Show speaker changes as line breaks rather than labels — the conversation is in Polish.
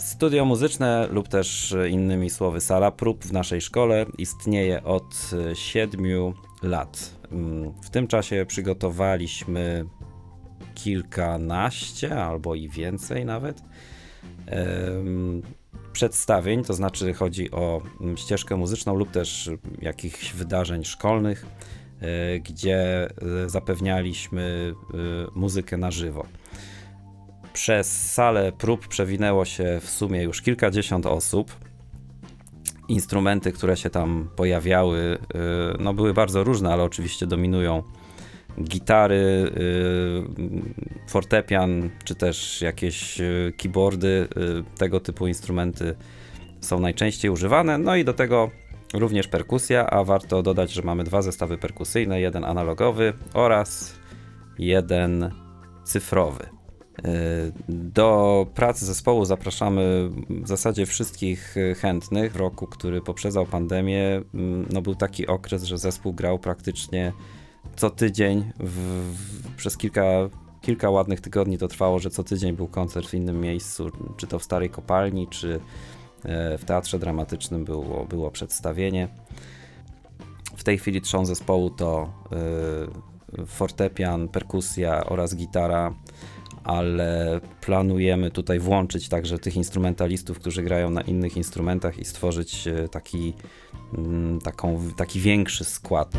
Studio muzyczne lub też e, innymi słowy sala prób w naszej szkole istnieje od 7 lat. Mm, W tym czasie przygotowaliśmy kilkanaście albo i więcej nawet przedstawień, to znaczy chodzi o mm, ścieżkę muzyczną lub też jakichś wydarzeń szkolnych, e, gdzie e, zapewnialiśmy e, muzykę na żywo. Przez salę prób przewinęło się w sumie już kilkadziesiąt osób. Instrumenty, które się tam pojawiały, y, no były bardzo różne, ale oczywiście dominują gitary, y, fortepian, czy też jakieś y, keyboardy. Tego typu instrumenty są najczęściej używane. No i do tego również perkusja, a warto dodać, że mamy dwa zestawy perkusyjne, jeden analogowy oraz jeden cyfrowy. Do pracy zespołu zapraszamy w zasadzie wszystkich chętnych. W roku, który poprzedzał pandemię, mm, no był taki okres, że zespół grał praktycznie co tydzień. W, w, przez kilka, kilka ładnych tygodni to trwało, że co tydzień był koncert w innym miejscu, czy to w Starej Kopalni, czy e, w Teatrze Dramatycznym było, było przedstawienie. W tej chwili trzon zespołu to y, fortepian, perkusja oraz gitara ale planujemy tutaj włączyć także tych instrumentalistów, którzy grają na innych instrumentach i stworzyć e, taki, mm, taką, taki większy skład.